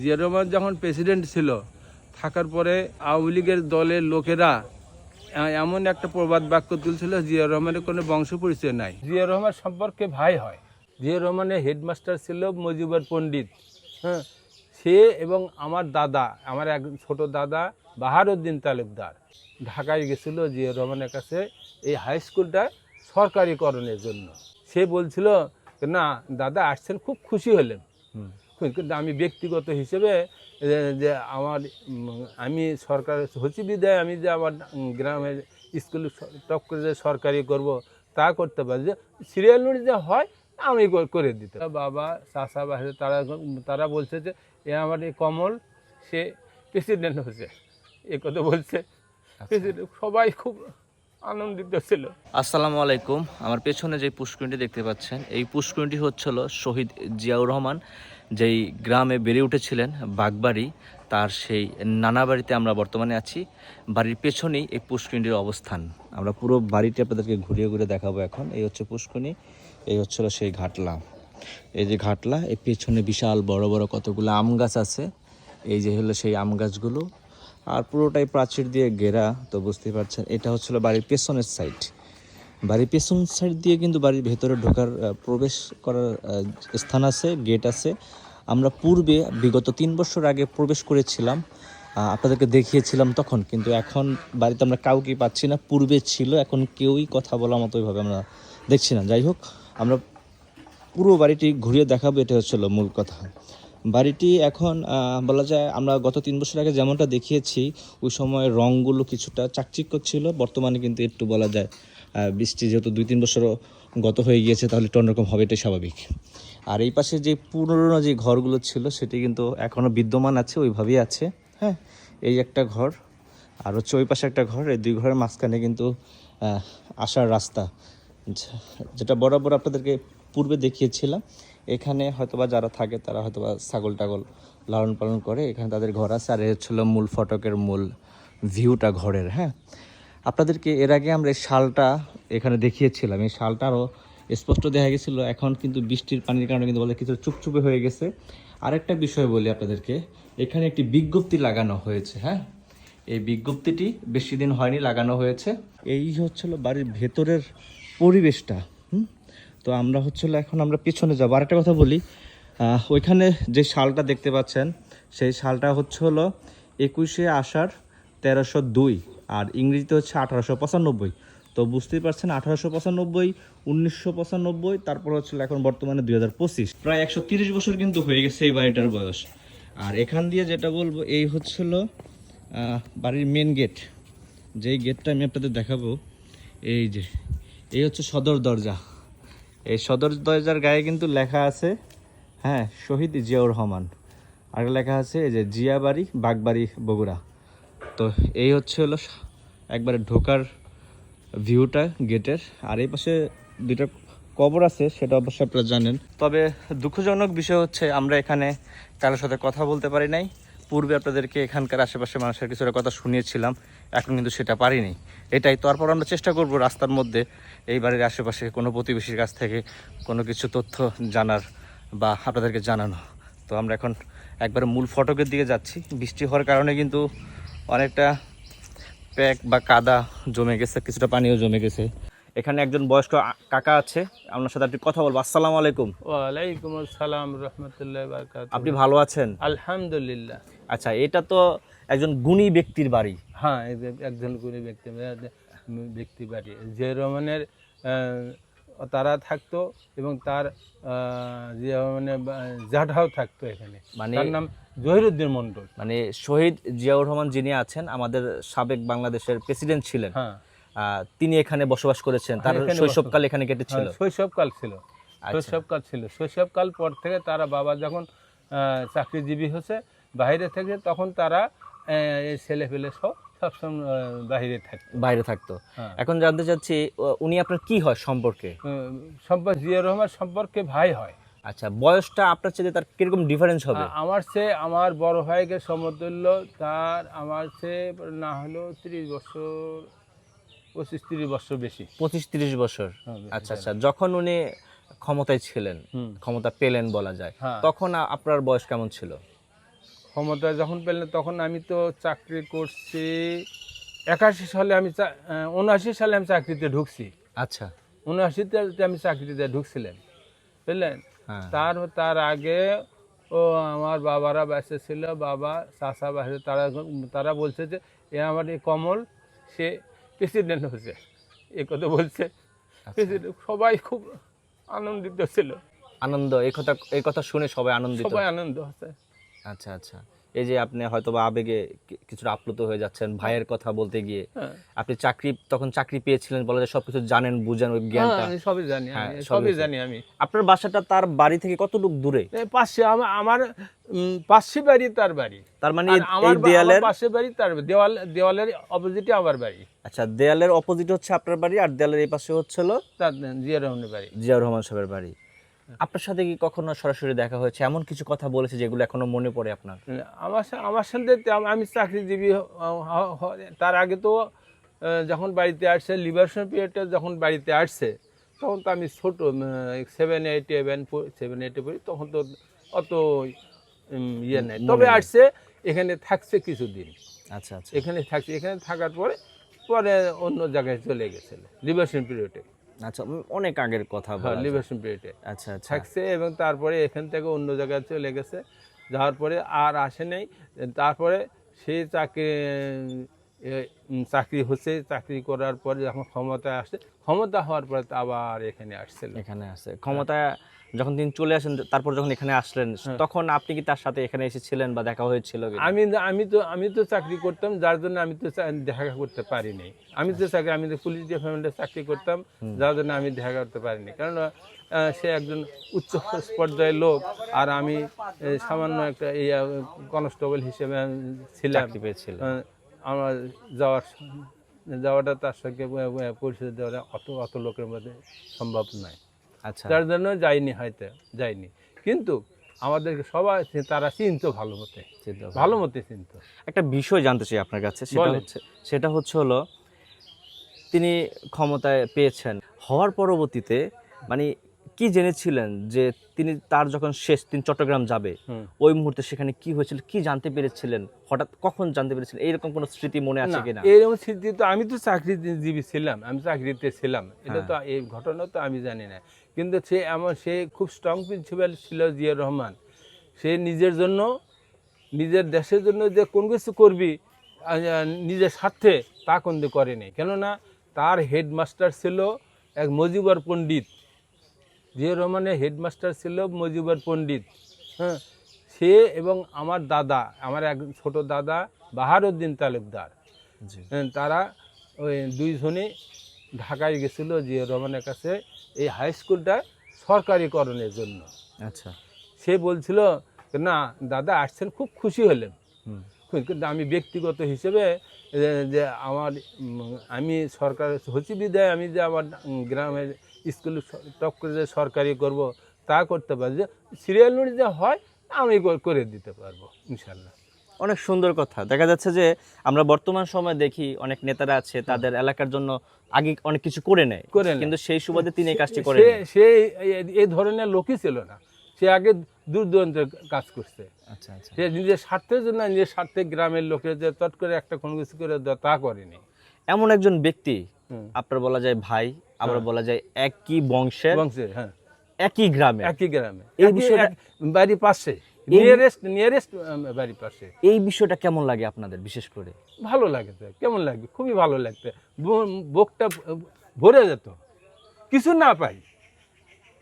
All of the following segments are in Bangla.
জিয়া রহমান যখন প্রেসিডেন্ট ছিল, থাকার পরে আওয়ামী লীগের দলের লোকেরা এমন একটা প্রবাদ বাক্য তুলছিল, জিয়া রহমানের কোনো বংশ পরিচয় নাই। জিয়া রহমান সম্পর্কে ভাই হয়। জিয়া রহমানের হেডমাস্টার ছিল মজিবর পণ্ডিত। হ্যাঁ সে এবং আমার দাদা, আমার এক ছোট দাদা বাহারুদ্দিন তালুকদার। ঢাকায় গেছিল জিয়া রহমানের কাছে এই হাই স্কুলটা সরকারিকরণের জন্য। সে বলছিল, না, দাদা, আসছেন, খুব খুশি হলেন। কিন্তু আমি ব্যক্তিগত হিসেবে যে আমার আমি সরকার হচ্ছি বিদায় আমি যে আমার গ্রামের স্কুল টপ করে যে সরকারি করব তা করতে পারি যে সিরিয়াল নোটিস যে হয় আমি করে দিতে বাবা চাষা বাসা তারা তারা বলছে যে এ আমার এই কমল সে প্রেসিডেন্ট হচ্ছে এ কথা বলছে। প্রেসিডেন্ট সবাই খুব আনন্দিত ছিল। আসসালামু আলাইকুম। আমার পেছনে যে পুষ্করিণীটি দেখতে পাচ্ছেন এই পুষ্করিণীটি হচ্ছিল শহীদ জিয়াউর রহমান। যেই গ্রামে বেড়ে উঠেছিলেন বাগবাড়ি, তার সেই নানা বাড়িতে আমরা বর্তমানে আছি। বাড়ির পেছনেই এই পুষ্করিণীর অবস্থান। আমরা পুরো বাড়িটি আপনাদেরকে ঘুরিয়ে ঘুরে দেখাবো এখন। এই হচ্ছে পুষ্করিণী, এই হচ্ছিল সেই ঘাটলা। এই যে ঘাটলা এই পেছনে বিশাল বড় বড় কতগুলো আম গাছ আছে। এই যে হলো সেই আম গাছগুলো। আর পুরোটাই প্রাচীর দিয়ে ঘেরা, তো বুঝতেই পারছেন, এটা হচ্ছিল বাড়ির পেছনের সাইড বাড়ির পেছন সাইড দিয়ে কিন্তু বাড়ির ভেতরে ঢোকার প্রবেশ করার স্থান আছে গেট আছে। আমরা পূর্বে, বিগত তিন বছর আগে প্রবেশ করেছিলাম। আপনাদেরকে দেখিয়েছিলাম তখন, কিন্তু এখন বাড়িতে আমরা কাউকে পাচ্ছি না। পূর্বে ছিল, এখন কেউই কথা বলার মতো ওইভাবে আমরা দেখছি না। যাই হোক, আমরা পুরো বাড়িটি ঘুরিয়ে দেখাবো এটা হচ্ছিল মূল কথা। বাড়িটি এখন বলা যায় আমরা গত তিন বছর আগে যেমনটা দেখিয়েছি, ওই সময় রঙগুলো কিছুটা চাকচিক্য ছিল, বর্তমানে কিন্তু একটু বলা যায় বৃষ্টি যেহেতু দুই তিন বছর গত হয়ে গিয়েছে, তাহলে একটু অন্যরকম হবে, এটাই স্বাভাবিক। আর এই পাশে যে পুরনো যে ঘরগুলো ছিল, সেটি কিন্তু এখনও বিদ্যমান আছে, ওইভাবেই আছে হ্যাঁ? এই একটা ঘর, আর হচ্ছে ওই পাশে একটা ঘর, এই দুই ঘরের মাঝখানে কিন্তু আসার রাস্তা। যেটা বরাবর আপনাদেরকে পূর্বে দেখিয়েছিলাম, এখানে হয়তোবা যারা থাকে, তারা হয়তোবা ছাগল টাগল লালন পালন করে, এখানে তাদের ঘর আছে, আর এ হচ্ছিল মূল ফটকের মূল ভিউটা ঘরের হ্যাঁ? আপনাদেরকে এর আগে আমরা এই শালটা এখানে দেখিয়েছিলাম। এই শালটা আরও স্পষ্ট দেখা গেছিল। এখন কিন্তু বৃষ্টির পানির কারণে কিন্তু বলে কিছু চুপচুপে হয়ে গেছে। আরেকটা বিষয় বলি আপনাদেরকে, এখানে একটি বিজ্ঞপ্তি লাগানো হয়েছে হ্যাঁ? এই বিজ্ঞপ্তিটি বেশি দিন হয়নি, লাগানো হয়েছে। এই হচ্ছিল বাড়ির ভেতরের পরিবেশটা, হুম? তো আমরা হচ্ছিল এখন আমরা পিছনে যাব। আরেকটা কথা বলি ওইখানে যে শালটা দেখতে পাচ্ছেন, সেই শালটা হচ্ছে হলো একুশে আষাঢ় তেরোশো দুই। আর ইংরেজিতে হচ্ছে আঠারোশো পঁচানব্বই। তো বুঝতেই পারছেন, আঠারোশো পঁচানব্বই, উনিশশো পঁচানব্বই, তারপর হচ্ছিল এখন বর্তমানে দুই হাজার পঁচিশ। প্রায় একশো তিরিশ বছর কিন্তু হয়ে গেছে এই বাড়িটার বয়স। আর এখান দিয়ে যেটা বলব, এই হচ্ছিল বাড়ির মেন গেট যেই গেটটা আমি আপনাদের দেখাবো, এই যে, এই হচ্ছে সদর দরজা। এই সদর দরজার গায়ে কিন্তু লেখা আছে হ্যাঁ শহীদ জিয়াউর রহমান। আর লেখা আছে এই যে, জিয়াবাড়ি, বাগবাড়ি, বগুড়া। তো এই হচ্ছে হলো একবারে ঢোকার ভিউটা গেটের আর এই পাশে দুইটা কবর আছে, সেটা অবশ্যই আপনারা জানেন। তবে দুঃখজনক বিষয় হচ্ছে আমরা এখানে কারোর সাথে কথা বলতে পারি নাই। পূর্বে আপনাদেরকে এখানকার আশেপাশে মানুষের কিছুটা কথা শুনিয়েছিলাম, এখন কিন্তু সেটা পারিনি। এটাই তারপর আমরা চেষ্টা করব রাস্তার মধ্যে এই বাড়ির আশেপাশে কোনো প্রতিবেশীর কাছ থেকে কোনো কিছু তথ্য জানার বা আপনাদেরকে জানানো। তো আমরা এখন একবার মূল ফটকের দিকে যাচ্ছি। বৃষ্টি হওয়ার কারণে কিন্তু অনেকটা প্যাক বা কাদা জমে গেছে কিছুটা পানিও জমে গেছে। এখানে একজন বয়স্ক কাকা আছে আপনার সাথে একটু কথা বলব। আসসালামু আলাইকুম। ওয়ালাইকুম আসসালাম রহমতুল্লাহ আপনি ভালো আছেন? আলহামদুলিল্লাহ। আচ্ছা এটা তো একজন গুণী ব্যক্তির বাড়ি। হ্যাঁ একজন গুণী ব্যক্তি ব্যক্তি বাড়ি। যে রহমানের তারা থাকতো এবং তার যে মানে জাঠাও থাকতো এখানে। মানে- তার নাম জহিরুদ্দিন মন্ডল মানে শহীদ জিয়াউর রহমান যিনি আছেন আমাদের সাবেক বাংলাদেশের প্রেসিডেন্ট ছিলেন। হ্যাঁ। তিনি এখানে বসবাস করেছেন তার শৈশবকাল এখানে কেটেছিল হ্যাঁ, শৈশবকাল ছিল। আচ্ছা। শৈশবকাল ছিল। শৈশবকাল পর থেকে তারা বাবা যখন চাকরিজীবী হচ্ছে বাইরে থেকে তখন তারা ছেলে পেলে সব সবসময় বাইরে থাকতো। বাইরে থাকতো। হ্যাঁ। এখন জানতে চাচ্ছি উনি আপনার কি হয় সম্পর্কে? সম্পর্ক জিয়া রহমান সম্পর্কে ভাই হয়। আচ্ছা বয়সটা আপনার চেয়ে তার কীরকম ডিফারেন্স হবে? আমার চেয়ে আমার বড় ভাইকে সমতুল্য তার আমার চেয়ে না হলেও তিরিশ বছর পঁচিশ তিরিশ বছর বেশি। পঁচিশ তিরিশ বছর? হ্যাঁ, আচ্ছা আচ্ছা যখন উনি ক্ষমতায় ছিলেন ক্ষমতা পেলেন বলা যায় হ্যাঁ। তখন আপনার বয়স কেমন ছিল? ক্ষমতায় যখন পেলেন তখন আমি তো চাকরি করছি। একাশি সালে আমি উনআশি সালে আমি চাকরিতে ঢুকছি। আচ্ছা। উনআশিতে আমি চাকরিতে ঢুকছিলাম বুঝলেন? হ্যাঁ। তার তার আগে ও আমার বাবারা বেঁচে ছিল বাবা চাষা বাসে তারা তারা বলছে যে এ আমার এই কমল সে প্রেসিডেন্ট হয়েছে। এ কথা বলছে। আচ্ছা। প্রেসিডেন্ট সবাই খুব আনন্দিত ছিল। আনন্দ এই কথা এই কথা শুনে সবাই আনন্দিত। সবাই আনন্দ হচ্ছে। আচ্ছা আচ্ছা। এই যে আপনি হয়তো বা আবেগে কিছুটা আপ্লুত হয়ে যাচ্ছেন ভাইয়ের কথা বলতে গিয়ে। হ্যাঁ। আপনি চাকরি তখন চাকরি পেয়েছিলেন বলা যায় সবকিছু জানেন বুঝেন ওই জ্ঞানটা। হ্যাঁ, আমি সবই জানি হ্যাঁ, সবই জানি। আমি। আপনার বাসাটা তার বাড়ি থেকে কতটুকু দূরে? পাশে আমার পাশে বাড়ি তার বাড়ি। তার মানে এই- দেয়ালের পাশে বাড়ি তার। দেওয়াল দেওয়ালের অপোজিটে আমার বাড়ি। আচ্ছা দেয়ালের অপোজিট হচ্ছে আপনার বাড়ি আর দেয়ালের এই পাশে হচ্ছিল তার জিয়া রহমানের বাড়ি। জিয়াউর রহমান সাহেবের বাড়ি। আপনার সাথে কি কখনো সরাসরি দেখা হয়েছে? এমন কিছু কথা বলেছে যেগুলো এখনও মনে পড়ে আপনার? আমার আমার সাথে আমি চাকরিজীবী তার আগে তো যখন বাড়িতে আসছে লিবারেশন পিরিয়ডটা যখন বাড়িতে আসছে তখন তো আমি ছোট সেভেন এইট এভেন সেভেন এইটে পড়ি তখন তো অত ইয়ে নেই। তবে আসছে এখানে থাকছে কিছুদিন। আচ্ছা আচ্ছা। এখানে থাকছে এখানে থাকার পরে পরে অন্য জায়গায় চলে গেছিল লিবারেশন পিরিয়ডে আচ্ছা অনেক আগের কথা হ্যাঁ। লিবারেশন পিরিয়ডে আচ্ছা আচ্ছা। থাকছে এবং তারপরে এখান থেকে অন্য জায়গায় চলে গেছে। যাওয়ার পরে আর আসে নাই। তারপরে সে চাকরি চাকরি হচ্ছে চাকরি করার পরে যখন ক্ষমতায় আসছে ক্ষমতা হওয়ার পরে তো আবার এখানে আসছিল। এখানে আছে ক্ষমতা যখন তিনি চলে আসেন তারপর যখন এখানে আসলেন হ্যাঁ। তখন আপনি কি তার সাথে এখানে এসেছিলেন বা দেখা হয়েছিল আমি আমি তো আমি তো চাকরি করতাম যার জন্য আমি তো দেখা করতে পারিনি। আমি তো চাকরি আমি তো পুলিশ ডিপার্টমেন্টে চাকরি করতাম যার জন্য আমি দেখা করতে পারিনি। কারণ সে একজন উচ্চ পর্যায়ের লোক আর আমি সামান্য একটা কনস্টেবল হিসেবে ছিলাম। চাকরি পেয়েছিল। আহ, আমার যাওয়ার যাওয়াটা তার সঙ্গে পরিচয় দেওয়াটা অত অত লোকের মধ্যে সম্ভব নয়। আচ্ছা। তার জন্য যাইনি হয়তো যাইনি। কিন্তু আমাদেরকে সবাই তারা চিনতো ভালো মতে। চিন্তা ভালো। মতে চিনতো। একটা বিষয় জানতে চাই আপনার কাছে সেটা হচ্ছে সেটা হচ্ছে হলো তিনি ক্ষমতায় পেয়েছেন। হওয়ার পরবর্তীতে মানে কি জেনেছিলেন যে তিনি তার যখন শেষ তিনি চট্টগ্রাম যাবে ওই মুহূর্তে সেখানে কি হয়েছিল কি জানতে পেরেছিলেন? হঠাৎ কখন জানতে পেরেছিলেন? এইরকম কোনো স্মৃতি মনে আছে না, কিনা? এরকম স্মৃতি তো আমি তো চাকরিজীবী ছিলাম আমি চাকরিতে ছিলাম। এটা হ্যাঁ। তো এই ঘটনা তো আমি জানি না। কিন্তু সে এমন সে খুব স্ট্রং প্রিন্সিপাল ছিল জিয়া রহমান। সে নিজের জন্য নিজের দেশের জন্য যে কোন কিছু করবি নিজের স্বার্থে তা কিন্তু করেনি। কেননা তার হেডমাস্টার ছিল এক মজিবর পণ্ডিত। জিয়া রহমানের হেডমাস্টার ছিল মজিবর পণ্ডিত হ্যাঁ সে এবং আমার দাদা আমার এক ছোট দাদা বাহারুদ্দিন তালুকদার হ্যাঁ, তারা ওই দুইজনে ঢাকায় গেছিল জিয়া রহমানের কাছে এই হাই স্কুলটা সরকারিকরণের জন্য। আচ্ছা। সে বলছিল না দাদা আসছেন খুব খুশি হলেন। আমি ব্যক্তিগত হিসেবে যে আমার আমি সরকার হচ্ছি বিদায় আমি যে আমার গ্রামের স্কুল টপ করে যে সরকারি করব তা করতে পারি যে সিরিয়াল নোট যে হয় আমি করে দিতে পারব ইনশাল্লাহ অনেক সুন্দর কথা। দেখা যাচ্ছে যে আমরা বর্তমান সময়ে দেখি অনেক নেতারা আছে তাদের এলাকার জন্য আগে অনেক কিছু করে নেয়। কিন্তু সেই সুবাদে তিনি এই কাজটি করে সে- এই ধরনের লোকই ছিল না। সে আগে দূর দূরান্তের কাজ করছে। আচ্ছা আচ্ছা। সে নিজের স্বার্থের জন্য নিজের স্বার্থে গ্রামের লোকের যে চট করে একটা কোনো কিছু করে তা করেনি। এমন একজন ব্যক্তি আপনার বলা যায় ভাই আবার হ্যাঁ। বলা যায় একই বংশের বংশের হ্যাঁ। একই গ্রামে একই গ্রামে এই বিষয়টা- বাড়ির পাশে নিয়ারেস্ট নিয়ারেস্ট বাড়ির পাশে। এই বিষয়টা কেমন লাগে আপনাদের বিশেষ করে? ভালো লাগে কেমন লাগে? খুবই ভালো লাগবে ব- বুকটা ভরে যেত। কিছু না পাই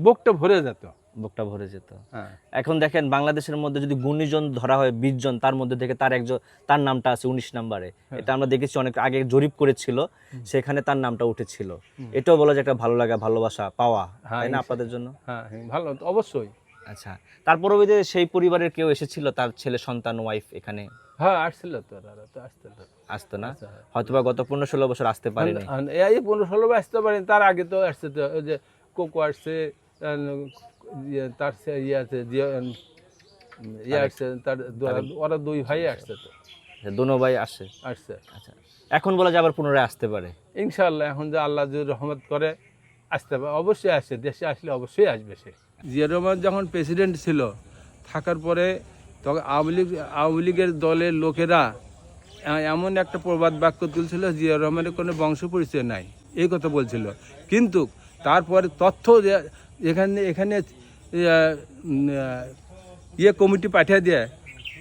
বুকটা ভরে যেত। বুকটা ভরে যেত। হ্যাঁ। এখন দেখেন বাংলাদেশের মধ্যে যদি গুণীজন ধরা হয় বিশ জন তার মধ্যে থেকে তার একজন তার নামটা আছে উনিশ নাম্বারে। হ্যাঁ। এটা আমরা দেখেছি অনেক আগে জরিপ করেছিল সেখানে তার নামটা উঠেছিল। এটাও বলা যায় একটা ভালো লাগা ভালোবাসা পাওয়া হ্যাঁ, তাই না আপনাদের জন্য? হ্যাঁ ভালো অবশ্যই। আচ্ছা তারপরে ওই যে সেই পরিবারের কেউ এসেছিল তার ছেলে সন্তান ওয়াইফ এখানে? হ্যাঁ আসছিল তো আসতো না। হয়তোবা গত পনেরো ষোলো বছর আসতে পারেনি। এই পনেরো ষোলো বা আসতে পারেন তার আগে তো আসছে তো ওই যে কোকো আসছে তার ইয়ে আছে ইয়ে আসছে তার ওরা দুই ভাই আসছে তো। দোনো ভাই আসে আসছে। আচ্ছা এখন বলা যায় আবার পুনরায় আসতে পারে? ইনশাল্লাহ এখন যে আল্লাহ যদি রহমত করে আসতে পারে অবশ্যই আসছে দেশে আসলে অবশ্যই আসবে সে। জিয়া রহমান যখন প্রেসিডেন্ট ছিল থাকার পরে তখন আওয়ামী লীগ আওয়ামী লীগের দলের লোকেরা এমন একটা প্রবাদ বাক্য তুলছিল জিয়া রহমানের কোনো বংশ পরিচয় নাই এই কথা বলছিল। কিন্তু তারপরে তথ্য যে- এখানে এখানে ইয়া, কমিটি পাঠিয়ে দেয়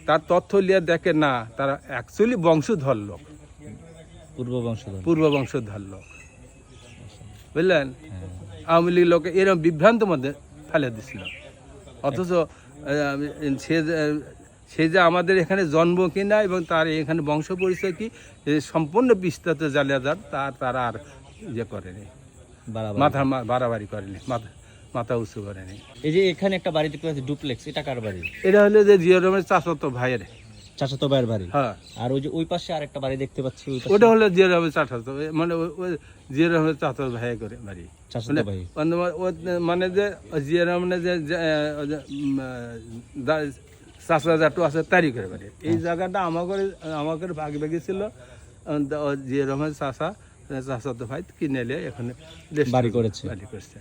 তার তথ্য নিয়ে দেখে না তারা অ্যাকচুয়ালি বংশধর লোক। পূর্ব বংশধর। পূর্ব বংশধর লোক। বুঝলেন? আওয়ামী লীগ লোকে এরকম বিভ্রান্ত মধ্যে ফেলে দিছিল। অথচ সে যে- সে যে আমাদের এখানে জন্ম কিনা এবং তার এখানে বংশ পরিচয় কি সম্পূর্ণ বিস্তারিত জালিয়াদার তার তারা আর ইয়ে করেনি। মাথা বাড়াবাড়ি করেনি। মাথা মাথা উঁচু করেনি এই যে এখানে একটা বাড়ি দেখতে পাচ্ছি ডুপ্লেক্স এটা কার বাড়ি? এটা হলো যে জিয়া রহমানের চাচাতো ভাইয়ের। চাচাতো ভাইয়ের বাড়ি? হ্যাঁ। আর ওই যে ওই পাশে আরেকটা বাড়ি দেখতে পাচ্ছি ওটা হলো জিয়া রহমানের চাচাতো মানে রহমানের চাচাতো ভাই করে বাড়ি। চাচাতো মানে ভাই। মানে মানে যে জিয়া রহমানের যে চাচা জাটু আছে তারই করে বাড়ি। এই জায়গাটা আমাকে আমাকে ভাগ ভাগি ছিল রহমান চাচা চাচা তো ভাই কিনে এলে এখানে বাড়ি করেছে। বাড়ি করেছে।